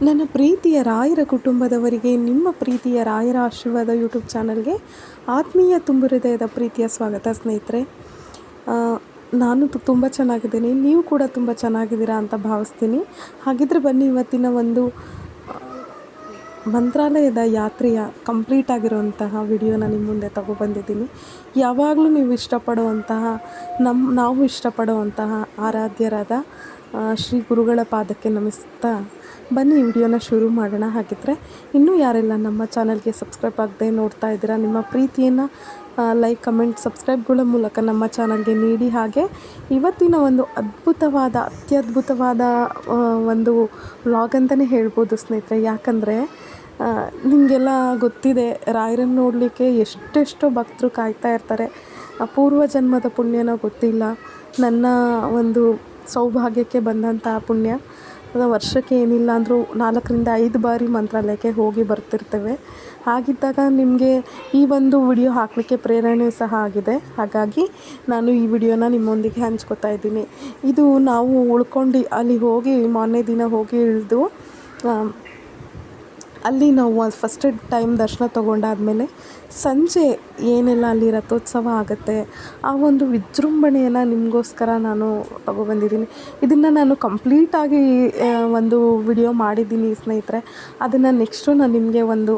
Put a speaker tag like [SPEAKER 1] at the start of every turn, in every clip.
[SPEAKER 1] ನನ್ನ ಪ್ರೀತಿಯ ರಾಯರ ಕುಟುಂಬದವರಿಗೆ, ನಿಮ್ಮ ಪ್ರೀತಿಯ ರಾಯರ ಆಶೀರ್ವಾದ ಯೂಟ್ಯೂಬ್ ಚಾನಲ್ಗೆ ಆತ್ಮೀಯ ತುಂಬು ಹೃದಯದ ಪ್ರೀತಿಯ ಸ್ವಾಗತ ಸ್ನೇಹಿತರೆ. ನಾನು ತುಂಬ ಚೆನ್ನಾಗಿದ್ದೀನಿ. ನೀವು ಕೂಡ ತುಂಬ ಚೆನ್ನಾಗಿದ್ದೀರಾ ಅಂತ ಭಾವಿಸ್ತೀನಿ. ಹಾಗಿದ್ರೆ ಬನ್ನಿ, ಇವತ್ತಿನ ಒಂದು ಮಂತ್ರಾಲಯದ ಯಾತ್ರೆಯ ಕಂಪ್ಲೀಟ್ ಆಗಿರುವಂತಹ ವಿಡಿಯೋನ ನಿಮ್ಮ ಮುಂದೆ ತಗೊಬಂದಿದ್ದೀನಿ ಯಾವಾಗಲೂ ನೀವು ಇಷ್ಟಪಡುವಂತಹ ನಮ್ಮ ನಾವು ಇಷ್ಟಪಡುವಂತಹ ಆರಾಧ್ಯರಾದ ಶ್ರೀ ಗುರುಗಳ ಪಾದಕ್ಕೆ ನಮಿಸ್ತಾ ಬನ್ನಿ ವಿಡಿಯೋನ ಶುರು ಮಾಡೋಣ. ಹಾಗಿದ್ರೆ ಇನ್ನೂ ಯಾರೆಲ್ಲ ನಮ್ಮ ಚಾನಲ್ಗೆ ಸಬ್ಸ್ಕ್ರೈಬ್ ಆಗದೆ ನೋಡ್ತಾ ಇದ್ದೀರಾ, ನಿಮ್ಮ ಪ್ರೀತಿಯನ್ನು ಲೈಕ್, ಕಮೆಂಟ್, ಸಬ್ಸ್ಕ್ರೈಬ್ಗಳ ಮೂಲಕ ನಮ್ಮ ಚಾನಲ್ಗೆ ನೀಡಿ. ಹಾಗೆ ಇವತ್ತಿನ ಒಂದು ಅದ್ಭುತವಾದ, ಅತ್ಯದ್ಭುತವಾದ ಒಂದು ವ್ಲಾಗ್ ಅಂತಲೇ ಹೇಳ್ಬೋದು ಸ್ನೇಹಿತರೆ. ಯಾಕಂದರೆ ನಿಮಗೆಲ್ಲ ಗೊತ್ತಿದೆ, ರಾಯರನ್ನು ನೋಡಲಿಕ್ಕೆ ಎಷ್ಟೆಷ್ಟೋ ಭಕ್ತರು ಕಾಯ್ತಾ ಇರ್ತಾರೆ. ಪೂರ್ವ ಜನ್ಮದ ಪುಣ್ಯನೋ ಗೊತ್ತಿಲ್ಲ. ನನ್ನ ಒಂದು ಸೌಭಾಗ್ಯಕ್ಕೆ ಬಂದಂಥ ಪುಣ್ಯ. ವರ್ಷಕ್ಕೆ ಏನಿಲ್ಲ ಅಂದರೂ ನಾಲ್ಕರಿಂದ ಐದು ಬಾರಿ ಮಂತ್ರಾಲಯಕ್ಕೆ ಹೋಗಿ ಬರ್ತಿರ್ತೇವೆ. ಹಾಗಿದ್ದಾಗ ನಿಮಗೆ ಈ ಒಂದು ವಿಡಿಯೋ ಹಾಕಲಿಕ್ಕೆ ಪ್ರೇರಣೆ ಸಹ ಆಗಿದೆ. ಹಾಗಾಗಿ ನಾನು ಈ ವಿಡಿಯೋನ ನಿಮ್ಮೊಂದಿಗೆ ಹಂಚ್ಕೋತಾ ಇದ್ದೀನಿ. ಇದು ನಾವು ಉಳ್ಕೊಂಡು ಅಲ್ಲಿ ಹೋಗಿ ಮೊನ್ನೆ ದಿನ ಹೋಗಿ ಇಳಿದು ಅಲ್ಲಿ ನಾವು ಫಸ್ಟ್ ಟೈಮ್ ದರ್ಶನ ತೊಗೊಂಡಾದ್ಮೇಲೆ ಸಂಜೆ ಏನೆಲ್ಲ ಅಲ್ಲಿ ರಥೋತ್ಸವ ಆಗುತ್ತೆ, ಆ ಒಂದು ವಿಜೃಂಭಣೆಯನ್ನು ನಿಮಗೋಸ್ಕರ ನಾನು ತಗೊಬಂದಿದ್ದೀನಿ. ಇದನ್ನು ನಾನು ಕಂಪ್ಲೀಟಾಗಿ ಒಂದು ವಿಡಿಯೋ ಮಾಡಿದ್ದೀನಿ ಸ್ನೇಹಿತರೆ. ಅದನ್ನು ನೆಕ್ಸ್ಟು ನಾನು ನಿಮಗೆ ಒಂದು,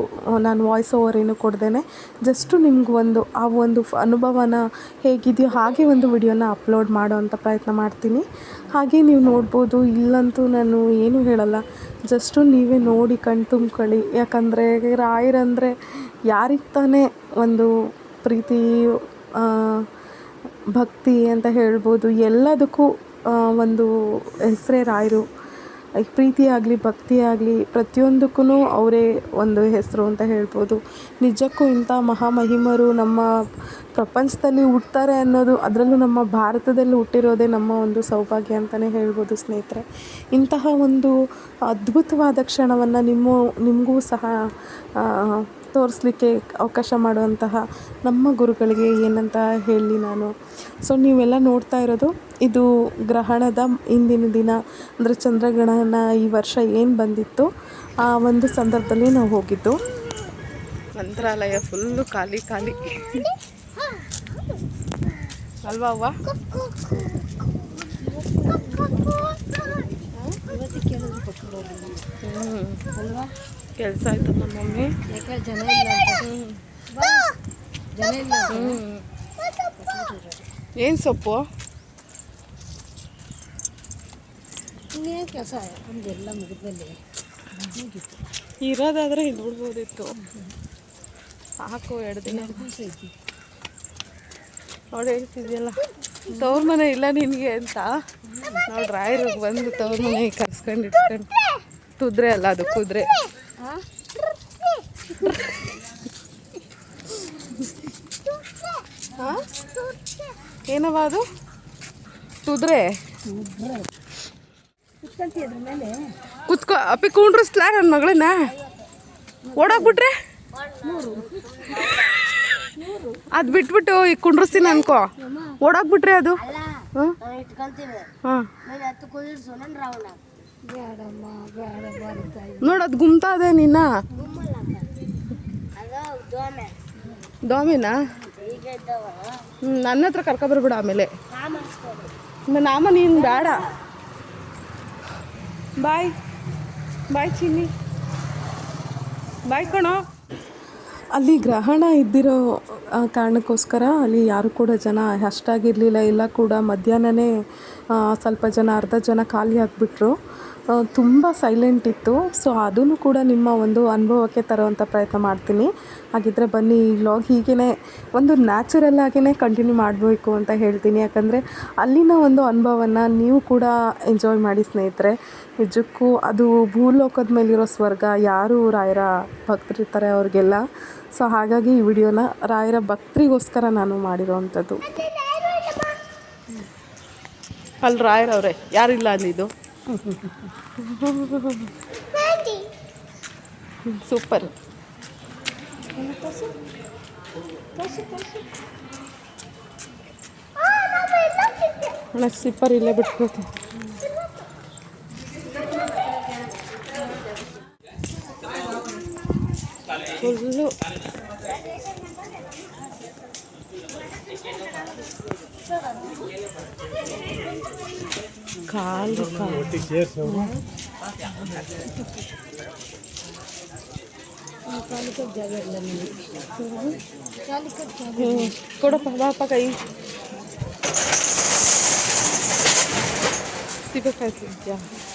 [SPEAKER 1] ನಾನು ವಾಯ್ಸ್ ಓವರ್ ಏನು ಕೊಡ್ದೇನೆ. ಜಸ್ಟು ನಿಮ್ಗೆ ಒಂದು, ಆ ಒಂದು ಅನುಭವನ ಹೇಗಿದೆಯೋ ಹಾಗೆ ಒಂದು ವಿಡಿಯೋನ ಅಪ್ಲೋಡ್ ಮಾಡೋ ಅಂಥ ಪ್ರಯತ್ನ ಮಾಡ್ತೀನಿ. ಹಾಗೆ ನೀವು ನೋಡ್ಬೋದು, ಇಲ್ಲಂತೂ ನಾನು ಏನೂ ಹೇಳಲ್ಲ. ಜಸ್ಟು ನೀವೇ ನೋಡಿ ಕಣ್ತುಂಬ್ಕೊಳ್ಳಿ ಯಾಕಂದರೆ ರಾಯರಂದರೆ ಯಾರಿಗೆ ತಾನೇ ಒಂದು ಪ್ರೀತಿ ಭಕ್ತಿ ಅಂತ ಹೇಳ್ಬೋದು. ಎಲ್ಲದಕ್ಕೂ ಒಂದು ಹೆಸರೇ ರಾಯರು. ಪ್ರೀತಿ ಆಗಲಿ, ಭಕ್ತಿ ಆಗಲಿ ಪ್ರತಿಯೊಂದಕ್ಕೂ ಅವರೇ ಒಂದು ಹೆಸರು ಅಂತ ಹೇಳ್ಬೋದು. ನಿಜಕ್ಕೂ ಇಂಥ ಮಹಾಮಹಿಮರು ನಮ್ಮ ಪ್ರಪಂಚದಲ್ಲಿ ಹುಟ್ತಾರೆ ಅನ್ನೋದು, ಅದರಲ್ಲೂ ನಮ್ಮ ಭಾರತದಲ್ಲಿ ಹುಟ್ಟಿರೋದೇ ನಮ್ಮ ಒಂದು ಸೌಭಾಗ್ಯ ಅಂತಲೇ ಹೇಳ್ಬೋದು ಸ್ನೇಹಿತರೆ. ಇಂತಹ ಒಂದು ಅದ್ಭುತವಾದ ಕ್ಷಣವನ್ನು ನಿಮ್ಮ, ನಿಮಗೂ ಸಹ ತೋರಿಸ್ಲಿಕ್ಕೆ ಅವಕಾಶ ಮಾಡುವಂತಹ ನಮ್ಮ ಗುರುಗಳಿಗೆ ಏನಂತ ಹೇಳಿ ನಾನು. ಸೊ ನೀವೆಲ್ಲ ನೋಡ್ತಾ ಇರೋದು ಇದು ಗ್ರಹಣದ ಇಂದಿನ ದಿನ. ಅಂದರೆ ಚಂದ್ರಗ್ರಹಣ ಈ ವರ್ಷ ಏನು ಬಂದಿತ್ತು? ಆ ಒಂದು ಸಂದರ್ಭದಲ್ಲಿ ನಾವು ಹೋಗಿದ್ದು. ಮಂತ್ರಾಲಯ ಫುಲ್ಲು ಖಾಲಿ ಖಾಲಿ. ಅಲ್ವಾ ಅವ್ವ?
[SPEAKER 2] ಅಲ್ವಾ?
[SPEAKER 1] ಕೆಲಸ ಆಯ್ತು ನಮ್ಮ ಮಮ್ಮಿ
[SPEAKER 2] ಜನ ಇಲ್ಲ ಜನ ಇಲ್ಲ.
[SPEAKER 1] ಏನು ಸೊಪ್ಪು?
[SPEAKER 2] ಇನ್ನೇನು ಕೆಲಸ? ನಮ್ದೆಲ್ಲ ಮುಗಿದ್ಮೇಲೆ ಮುಗೀತು.
[SPEAKER 1] ಇರೋದಾದ್ರೆ ಇಲ್ಲಿ ಬಿಡ್ಬೋದಿತ್ತು ಸಾಕು ಎರಡು ದಿನ.
[SPEAKER 2] ಐತಿ
[SPEAKER 1] ನೋಡಿ ಹೇಳ್ತಿದ್ಯಲ್ಲ ತವ್ರ ಮನೆ ಇಲ್ಲ ನಿನಗೆ ಅಂತ. ನಾವು ರಾಯರಿಗೆ ಬಂದು ತವ್ರ ಮನೆ ಕರ್ಸ್ಕೊಂಡು ಇಟ್ಕೊಂಡು ಕುದುರೆ ಅಲ್ಲ ಅದು ಕುದುರೆ. ಏನವ ಅದು?
[SPEAKER 2] ತುದ್ರೆ?
[SPEAKER 1] ಕುತ್ಕೋ ಅಪ್ಪಿ ಕೂಂಡ್ರಿಸ್ಲಾ ನನ್ನ ಮಗಳನ್ನ? ಓಡೋಗ್ಬಿಟ್ರೆ? ಅದು ಬಿಟ್ಬಿಟ್ಟು ಈಗ ಕುಂಡ್ರಿಸ್ತೀನಿ ಅನ್ಕೋ. ಓಡೋಗ್ಬಿಟ್ರೆ ಅದು? ಹಾಂ? ಹಾಂ.
[SPEAKER 2] ಹತ್ತು ಕುದಿರ್ಸು ನನ್ನ
[SPEAKER 1] ದೋಮಿನಾ? ಹ್ಞೂ ನನ್ನ ಹತ್ರ ಕರ್ಕೊಬರ್ಬಿಡ ಆಮೇಲೆ. ನಾಮ ನೀನು ಬೇಡ. ಬಾಯ್. ಬಾಯ್ ಚಿನ್ನಿ. ಬಾಯ್ ಕಣೋ. ಅಲ್ಲಿ ಗ್ರಹಣ ಇದ್ದಿರೋ ಕಾರಣಕ್ಕೋಸ್ಕರ ಅಲ್ಲಿ ಯಾರು ಕೂಡ ಜನ ಅಷ್ಟಾಗಿರಲಿಲ್ಲ. ಎಲ್ಲ ಕೂಡ ಮಧ್ಯಾಹ್ನವೇ ಸ್ವಲ್ಪ ಜನ, ಅರ್ಧ ಜನ ಖಾಲಿ ಆಗಿಬಿಟ್ರು. ತುಂಬ ಸೈಲೆಂಟ್ ಇತ್ತು. ಸೊ ಅದನ್ನು ಕೂಡ ನಿಮ್ಮ ಒಂದು ಅನುಭವಕ್ಕೆ ತರುವಂಥ ಪ್ರಯತ್ನ ಮಾಡ್ತೀನಿ. ಹಾಗಿದ್ರೆ ಬನ್ನಿ, ಈ ವ್ಲಾಗ್ ಹೀಗೇ ಒಂದು ನ್ಯಾಚುರಲ್ ಆಗೇ ಕಂಟಿನ್ಯೂ ಮಾಡಬೇಕು ಅಂತ ಹೇಳ್ತೀನಿ. ಯಾಕಂದರೆ ಅಲ್ಲಿನ ಒಂದು ಅನುಭವನ ನೀವು ಕೂಡ ಎಂಜಾಯ್ ಮಾಡಿ ಸ್ನೇಹಿತರೆ. ನಿಜಕ್ಕೂ ಅದು ಭೂಲೋಕದ ಮೇಲಿರೋ ಸ್ವರ್ಗ. ಯಾರು ರಾಯರ ಭಕ್ತರಿರ್ತಾರೆ ಅವ್ರಿಗೆಲ್ಲ. ಸೊ ಹಾಗಾಗಿ ಈ ವಿಡಿಯೋನ ರಾಯರ ಭಕ್ತರಿಗೋಸ್ಕರ ನಾನು ಮಾಡಿರೋವಂಥದ್ದು. ಅಲ್ಲಿ ರಾಯರವ್ರೆ ಯಾರಿಲ್ಲ ಅಲ್ಲಿದು ಸೂಪರ್. ಸಿಪ್ಪರ್ ಇಲ್ಲೇ ಬಿಟ್ಬಿಡ್ತೀನಿ ಫುಲ್ಲು ಕಾಲು ಕಾಲು
[SPEAKER 2] ಜಾಗ ಇಲ್ಲ ನನಗೆ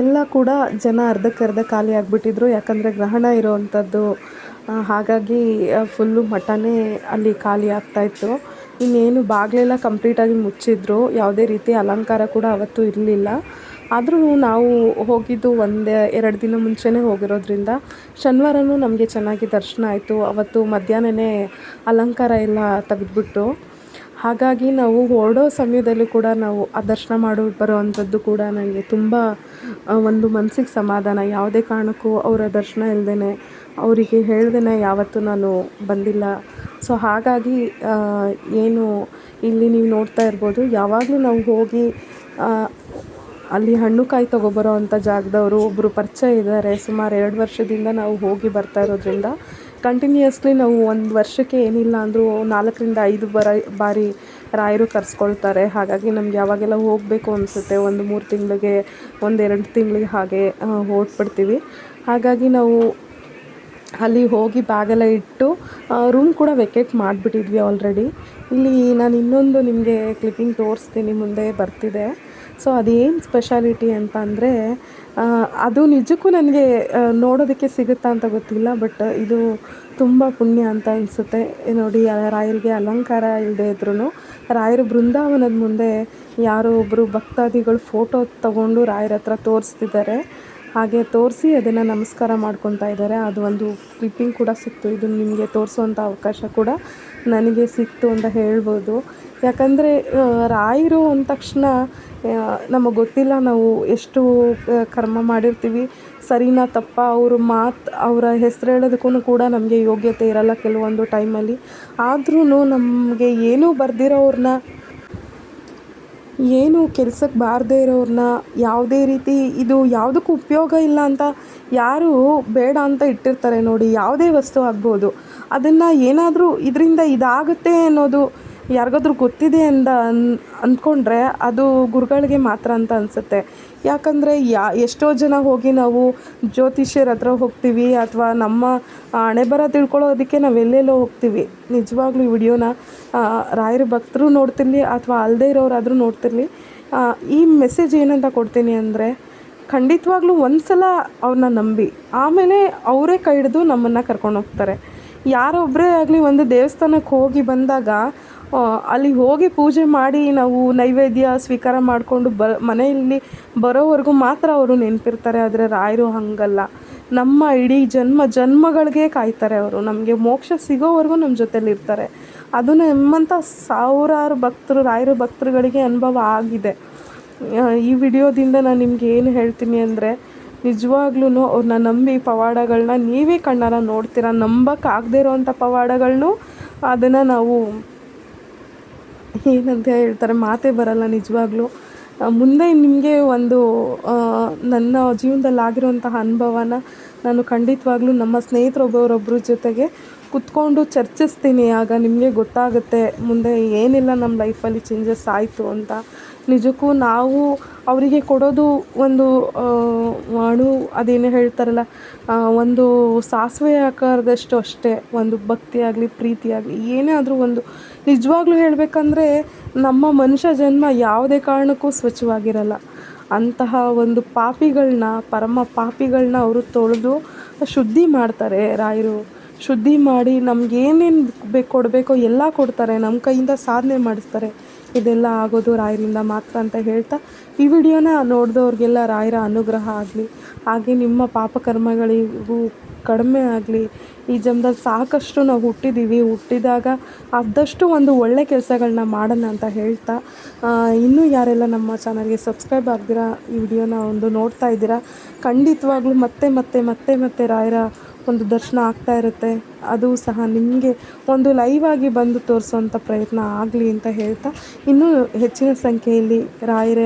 [SPEAKER 1] ಎಲ್ಲ ಕೂಡ ಜನ ಅರ್ಧಕ್ಕರ್ಧ ಖಾಲಿ ಆಗಿಬಿಟ್ಟಿದ್ರು. ಯಾಕಂದರೆ ಗ್ರಹಣ ಇರೋವಂಥದ್ದು ಹಾಗಾಗಿ ಫುಲ್ಲು ಮಠನೇ ಅಲ್ಲಿ ಖಾಲಿ ಆಗ್ತಾಯಿತ್ತು ಇನ್ನೇನು ಬಾಗಿಲೆಲ್ಲ ಕಂಪ್ಲೀಟಾಗಿ ಮುಚ್ಚಿದ್ರು ಯಾವುದೇ ರೀತಿ ಅಲಂಕಾರ ಕೂಡ ಅವತ್ತು ಇರಲಿಲ್ಲ. ಆದರೂ ನಾವು ಹೋಗಿದ್ದು ಒಂದು ಎರಡು ದಿನ ಮುಂಚೆನೇ ಹೋಗಿರೋದ್ರಿಂದ ಶನಿವಾರವೂ ನಮಗೆ ಚೆನ್ನಾಗಿ ದರ್ಶನ ಆಯಿತು. ಅವತ್ತು ಮಧ್ಯಾಹ್ನನೇ ಅಲಂಕಾರ ಎಲ್ಲ ತೆಗೆದ್ಬಿಟ್ಟು ಹಾಗಾಗಿ ನಾವು ಹೊರಡೋ ಸಮಯದಲ್ಲೂ ಕೂಡ ನಾವು ಆ ದರ್ಶನ ಮಾಡಿ, ಬರೋವಂಥದ್ದು ಕೂಡ ನನಗೆ ತುಂಬ ಒಂದು ಮನಸ್ಸಿಗೆ ಸಮಾಧಾನ. ಯಾವುದೇ ಕಾರಣಕ್ಕೂ ಅವರ ದರ್ಶನ ಇಲ್ಲದೇ ಅವರಿಗೆ ಹೇಳ್ದೇ ಯಾವತ್ತೂ ನಾನು ಬಂದಿಲ್ಲ. ಸೊ, ಹಾಗಾಗಿ ಏನು ಇಲ್ಲಿ ನೀವು ನೋಡ್ತಾ ಇರ್ಬೋದು, ಯಾವಾಗಲೂ ನಾವು ಹೋಗಿ ಅಲ್ಲಿ ಹಣ್ಣು ಕಾಯಿ ತೊಗೊಬರೋ ಅಂಥ ಜಾಗದವರು ಒಬ್ಬರು ಪರಿಚಯ ಇದ್ದಾರೆ. ಸುಮಾರು ಎರಡು ವರ್ಷದಿಂದ ನಾವು ಹೋಗಿ ಬರ್ತಾ ಇರೋದ್ರಿಂದ ಕಂಟಿನ್ಯೂಯಸ್ಲಿ ನಾವು ಒಂದು ವರ್ಷಕ್ಕೆ ಏನಿಲ್ಲ ಅಂದರೂ ನಾಲ್ಕರಿಂದ ಐದು ಬರ, ಬಾರಿ ರಾಯರು ಕರೆಸ್ಕೊಳ್ತಾರೆ. ಹಾಗಾಗಿ ನಮ್ಗೆ ಯಾವಾಗೆಲ್ಲ ಹೋಗಬೇಕು ಅನಿಸುತ್ತೆ, ಒಂದು ಮೂರು ತಿಂಗಳಿಗೆ ಒಂದೆರಡು ತಿಂಗಳಿಗೆ ಹಾಗೆ ಹೊರಟ್ಬಿಡ್ತೀವಿ ಹಾಗಾಗಿ ನಾವು ಅಲ್ಲಿ ಹೋಗಿ ಬ್ಯಾಗೆಲ್ಲ ಇಟ್ಟು ರೂಮ್ ಕೂಡ ವೆಕೇಟ್ ಮಾಡಿಬಿಟ್ಟಿದ್ವಿ ಆಲ್ರೆಡಿ ಇಲ್ಲಿ ನಾನು ಇನ್ನೊಂದು ನಿಮಗೆ ಕ್ಲಿಪ್ಪಿಂಗ್ ತೋರಿಸ್ತೀನಿ, ಮುಂದೆ ಬರ್ತಿದೆ. ಸೊ ಅದೇನು ಸ್ಪೆಷಾಲಿಟಿ ಅಂತ ಅಂದರೆ ಅದು ನಿಜಕ್ಕೂ ನನಗೆ ನೋಡೋದಕ್ಕೆ ಸಿಗುತ್ತಾ ಅಂತ ಗೊತ್ತಿಲ್ಲ ಬಟ್ ಇದು ತುಂಬ ಪುಣ್ಯ ಅಂತ ಅನಿಸುತ್ತೆ. ನೋಡಿ ರಾಯರಿಗೆ ಅಲಂಕಾರ ಇಲ್ಲದೆ ಇದ್ರೂ ರಾಯರ ಬೃಂದಾವನದ ಮುಂದೆ ಯಾರೋ ಒಬ್ಬರು ಭಕ್ತಾದಿಗಳು ಫೋಟೋ ತಗೊಂಡು ರಾಯರ ಹತ್ರ ತೋರಿಸ್ತಿದ್ದಾರೆ. ಹಾಗೆ ತೋರಿಸಿ ಅದನ್ನು ನಮಸ್ಕಾರ ಮಾಡ್ಕೊತಾ ಇದ್ದಾರೆ. ಅದು ಒಂದು ಕ್ಲಿಪ್ಪಿಂಗ್ ಕೂಡ ಸಿಕ್ತು. ಇದು ನಿಮಗೆ ತೋರಿಸುವಂಥ ಅವಕಾಶ ಕೂಡ ನನಗೆ ಸಿಕ್ತು ಅಂತ ಹೇಳ್ಬೋದು. ಯಾಕಂದರೆ ರಾಯರು ಅಂದ ತಕ್ಷಣ ನಮಗೆ ಗೊತ್ತಿಲ್ಲ ನಾವು ಎಷ್ಟು ಕರ್ಮ ಮಾಡಿರ್ತೀವಿ. ಸರಿನಾ ತಪ್ಪ? ಅವರು ಮಾತು, ಅವರ ಹೆಸರು ಹೇಳೋದಕ್ಕೂ ಕೂಡ ನಮಗೆ ಯೋಗ್ಯತೆ ಇರಲ್ಲ ಕೆಲವೊಂದು ಟೈಮಲ್ಲಿ. ಆದ್ರೂ ನಮಗೆ ಏನೂ ಬರ್ದಿರೋವ್ರನ್ನ ಏನು ಕೆಲ್ಸಕ್ಕೆ ಬಾರದೇ ಇರೋರನ್ನ ಯಾವುದೇ ರೀತಿ ಇದು ಯಾವುದಕ್ಕೂ ಉಪಯೋಗ ಇಲ್ಲ ಅಂತ ಯಾರು ಬೇಡ ಅಂತ ಇಟ್ಟಿರ್ತಾರೆ ನೋಡಿ, ಯಾವುದೇ ವಸ್ತು ಆಗ್ಬೋದು. ಅದನ್ನು ಏನಾದರೂ ಇದರಿಂದ ಇದಾಗುತ್ತೆ ಅನ್ನೋದು ಯಾರಿಗಾದ್ರೂ ಗೊತ್ತಿದೆ ಅಂದ ಅನ್, ಅಂದ್ಕೊಂಡ್ರೆ ಅದು ಗುರುಗಳಿಗೆ ಮಾತ್ರ ಅಂತ ಅನಿಸುತ್ತೆ. ಯಾಕಂದರೆ ಯಾ, ಎಷ್ಟೋ ಜನ ಹೋಗಿ ನಾವು ಜ್ಯೋತಿಷ್ಯರ ಹತ್ರ ಹೋಗ್ತೀವಿ ಅಥವಾ ನಮ್ಮ ಹಣೆ ಬರ ತಿಳ್ಕೊಳ್ಳೋದಕ್ಕೆ ನಾವು ಎಲ್ಲೆಲ್ಲೋ ಹೋಗ್ತೀವಿ. ನಿಜವಾಗ್ಲೂ ಈ ವಿಡಿಯೋನ ರಾಯರ ಭಕ್ತರು ನೋಡ್ತಿರಲಿ ಅಥವಾ ಅಲ್ಲದೆ ಇರೋರಾದರೂ ನೋಡ್ತಿರಲಿ ಈ ಮೆಸೇಜ್ ಏನಂತ ಕೊಡ್ತೀನಿ ಅಂದರೆ ಖಂಡಿತವಾಗ್ಲೂ ಒಂದು ಸಲ ಅವ್ರನ್ನ ನಂಬಿ, ಆಮೇಲೆ ಅವರೇ ಕೈ ಹಿಡಿದು ನಮ್ಮನ್ನು ಕರ್ಕೊಂಡು ಹೋಗ್ತಾರೆ. ಯಾರೊಬ್ಬರೇ ಆಗಲಿ ಒಂದು ದೇವಸ್ಥಾನಕ್ಕೆ ಹೋಗಿ ಬಂದಾಗ ಅಲ್ಲಿ ಹೋಗಿ ಪೂಜೆ ಮಾಡಿ ನಾವು ನೈವೇದ್ಯ ಸ್ವೀಕಾರ ಮಾಡಿಕೊಂಡು ಬ, ಮನೆಯಲ್ಲಿ ಬರೋವರೆಗೂ ಮಾತ್ರ ಅವರು ನೆನಪಿರ್ತಾರೆ, ಆದರೆ ರಾಯರು ಹಾಗಲ್ಲ. ನಮ್ಮ ಇಡೀ ಜನ್ಮ ಜನ್ಮಗಳಿಗೆ ಕಾಯ್ತಾರೆ ಅವರು. ನಮಗೆ ಮೋಕ್ಷ ಸಿಗೋವರೆಗೂ ನಮ್ಮ ಜೊತೆಲಿ ಇರ್ತಾರೆ. ಅದು ನಮ್ಮಂಥ ಸಾವಿರಾರು ಭಕ್ತರು, ರಾಯರು ಭಕ್ತರುಗಳಿಗೆ ಅನುಭವ ಆಗಿದೆ. ಈ ವಿಡಿಯೋದಿಂದ ನಾನು ನಿಮ್ಗೆ ಏನು ಹೇಳ್ತೀನಿ ಅಂದರೆ, ನಿಜವಾಗ್ಲೂ ಅವ್ರನ್ನ ನಂಬಿ ಪವಾಡಗಳನ್ನ ನೀವೇ ಕಣ್ಣಾರ ನೋಡ್ತೀರಾ? ನಂಬಕ್ಕಾಗದೇ ಇರೋವಂಥ ಪವಾಡಗಳನ್ನೂ ಅದನ್ನು ನಾವು ಏನಂತ ಹೇಳ್ತಾರೆ, ಮಾತೇ ಬರಲ್ಲ ನಿಜವಾಗ್ಲೂ. ಮುಂದೆ ನಿಮಗೆ ಒಂದು ನನ್ನ ಜೀವನದಲ್ಲಿ ಆಗಿರುವಂತಹ ಅನುಭವನ ನಾನು ಖಂಡಿತವಾಗ್ಲೂ ನಮ್ಮ ಸ್ನೇಹಿತರೊಬ್ಬರೊಬ್ಬರ ಜೊತೆಗೆ ಕುತ್ಕೊಂಡು ಚರ್ಚಿಸ್ತೀನಿ, ಆಗ ನಿಮಗೆ ಗೊತ್ತಾಗುತ್ತೆ, ಮುಂದೆ ಏನಿಲ್ಲ ನಮ್ಮ ಲೈಫಲ್ಲಿ ಚೇಂಜಸ್ ಆಯಿತು ಅಂತ. ನಿಜಕ್ಕೂ ನಾವು ಅವರಿಗೆ ಕೊಡೋದು ಒಂದು ಅಣು ಅದೇನು ಹೇಳ್ತಾರಲ್ಲ ಒಂದು ಸಾಸಿವೆ ಆಕಾರದಷ್ಟು ಅಷ್ಟೇ, ಒಂದು ಭಕ್ತಿ ಆಗಲಿ, ಪ್ರೀತಿ ಆಗಲಿ, ಏನೇ ಆದರೂ ಒಂದು. ನಿಜವಾಗ್ಲೂ ಹೇಳಬೇಕಂದ್ರೆ, ನಮ್ಮ ಮನುಷ್ಯ ಜನ್ಮ ಯಾವುದೇ ಕಾರಣಕ್ಕೂ ಸ್ವಚ್ಛವಾಗಿರಲ್ಲ. ಅಂತಹ ಒಂದು ಪಾಪಿಗಳನ್ನ ಪರಮ ಪಾಪಿಗಳನ್ನ ಅವರು ತೊಳೆದು ಶುದ್ಧಿ ಮಾಡ್ತಾರೆ ರಾಯರು. ಶುದ್ಧಿ ಮಾಡಿ ನಮ್ಗೆ ಏನೇನು ಬೇಕು ಕೊಡಬೇಕೋ ಎಲ್ಲ ಕೊಡ್ತಾರೆ ನಮ್ಮ ಕೈಯಿಂದ ಸಾಧನೆ ಮಾಡಿಸ್ತಾರೆ. ಇದೆಲ್ಲ ಆಗೋದು ರಾಯರಿಂದ ಮಾತ್ರ ಅಂತ ಹೇಳ್ತಾ ಈ ವಿಡಿಯೋನ ನೋಡಿದವ್ರಿಗೆಲ್ಲ ರಾಯರ ಅನುಗ್ರಹ ಆಗಲಿ, ಹಾಗೆ ನಿಮ್ಮ ಪಾಪಕರ್ಮಗಳಿಗೂ ಕಡಿಮೆ ಆಗಲಿ. ಈ ಜನ್ಮದಲ್ಲಿ ಸಾಕಷ್ಟು ನಾವು ಹುಟ್ಟಿದ್ದೀವಿ ಹುಟ್ಟಿದಾಗ ಆದಷ್ಟು ಒಂದು ಒಳ್ಳೆ ಕೆಲಸಗಳನ್ನ ಮಾಡೋಣ ಅಂತ ಹೇಳ್ತಾ ಇನ್ನೂ ಯಾರೆಲ್ಲ ನಮ್ಮ ಚಾನಲ್ಗೆ ಸಬ್ಸ್ಕ್ರೈಬ್ ಆಗ್ದಿರ ಈ ವಿಡಿಯೋನ ಒಂದು ನೋಡ್ತಾ ಇದ್ದೀರಾ, ಖಂಡಿತವಾಗ್ಲೂ ಮತ್ತೆ ಮತ್ತೆ ಮತ್ತೆ ಮತ್ತೆ ರಾಯರ ಒಂದು ದರ್ಶನ ಆಗ್ತಾ ಇರುತ್ತೆ, ಅದು ಸಹ ನಿಮಗೆ ಒಂದು ಲೈವ್ ಆಗಿ ಬಂದು ತೋರಿಸೋವಂಥ ಪ್ರಯತ್ನ ಆಗಲಿ ಅಂತ ಹೇಳ್ತಾ, ಇನ್ನೂ ಹೆಚ್ಚಿನ ಸಂಖ್ಯೆಯಲ್ಲಿ ರಾಯರ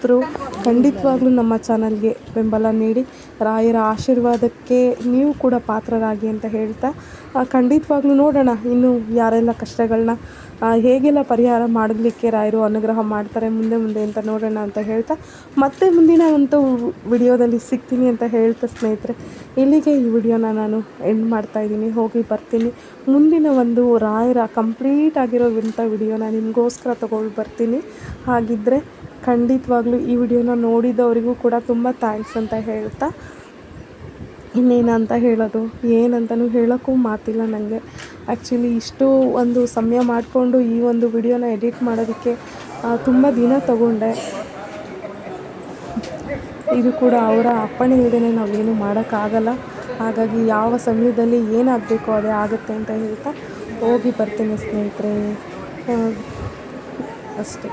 [SPEAKER 1] ಭಕ್ತರು ಖಂಡಿತವಾಗ್ಲೂ ನಮ್ಮ ಚಾನಲ್ಗೆ ಬೆಂಬಲ ನೀಡಿ, ರಾಯರ ಆಶೀರ್ವಾದಕ್ಕೆ ನೀವು ಕೂಡ ಪಾತ್ರರಾಗಿ ಅಂತ ಹೇಳ್ತಾ ಖಂಡಿತವಾಗ್ಲೂ ನೋಡೋಣ ಇನ್ನು ಯಾರೆಲ್ಲ ಕಷ್ಟಗಳನ್ನ ಹೇಗೆಲ್ಲ ಪರಿಹಾರ ಮಾಡಲಿಕ್ಕೆ ರಾಯರು ಅನುಗ್ರಹ ಮಾಡ್ತಾರೆ, ಮುಂದೆ ಮುಂದೆ ಅಂತ ನೋಡೋಣ ಅಂತ ಹೇಳ್ತಾ, ಮತ್ತೆ ಮುಂದಿನ ಒಂದು ವಿಡಿಯೋದಲ್ಲಿ ಸಿಗ್ತೀನಿ ಅಂತ ಹೇಳ್ತಾ ಸ್ನೇಹಿತರೆ, ಇಲ್ಲಿಗೆ ಈ ವಿಡಿಯೋನ ನಾನು ಎಂಡ್ ಮಾಡ್ತಾ ಇದ್ದೀನಿ. ಹೋಗಿ ಬರ್ತೀನಿ. ಮುಂದಿನ ಒಂದು ರಾಯರ ಕಂಪ್ಲೀಟ್ ಆಗಿರೋವಂಥ ವಿಡಿಯೋನ ನಿಮಗೋಸ್ಕರ ತೊಗೊಂಡು ಬರ್ತೀನಿ. ಹಾಗಿದ್ದರೆ ಖಂಡಿತವಾಗ್ಲೂ ಈ ವಿಡಿಯೋನ ನೋಡಿದವರಿಗೂ ಕೂಡ ತುಂಬ ಥ್ಯಾಂಕ್ಸ್ ಅಂತ ಹೇಳ್ತಾ, ಇನ್ನೇನಂತ ಹೇಳೋದು ಏನಂತಲೂ ಹೇಳೋಕ್ಕೂ ಮಾತಿಲ್ಲ ನನಗೆ ಆ್ಯಕ್ಚುಲಿ ಇಷ್ಟು ಒಂದು ಸಮಯ ಮಾಡಿಕೊಂಡು ಈ ಒಂದು ವಿಡಿಯೋನ ಎಡಿಟ್ ಮಾಡೋದಕ್ಕೆ ತುಂಬ ದಿನ ತಗೊಂಡೆ. ಇದು ಕೂಡ ಅವರ ಅಪ್ಪಣೆ ಇಲ್ಲದೇ ನಾವೇನು ಮಾಡೋಕ್ಕಾಗಲ್ಲ. ಹಾಗಾಗಿ ಯಾವ ಸಮಯದಲ್ಲಿ ಏನಾಗಬೇಕು ಅದೇ ಆಗುತ್ತೆ ಅಂತ ಹೇಳ್ತಾ ಹೋಗಿ ಬರ್ತೀನಿ ಸ್ನೇಹಿತರೆ. ಅಷ್ಟೇ.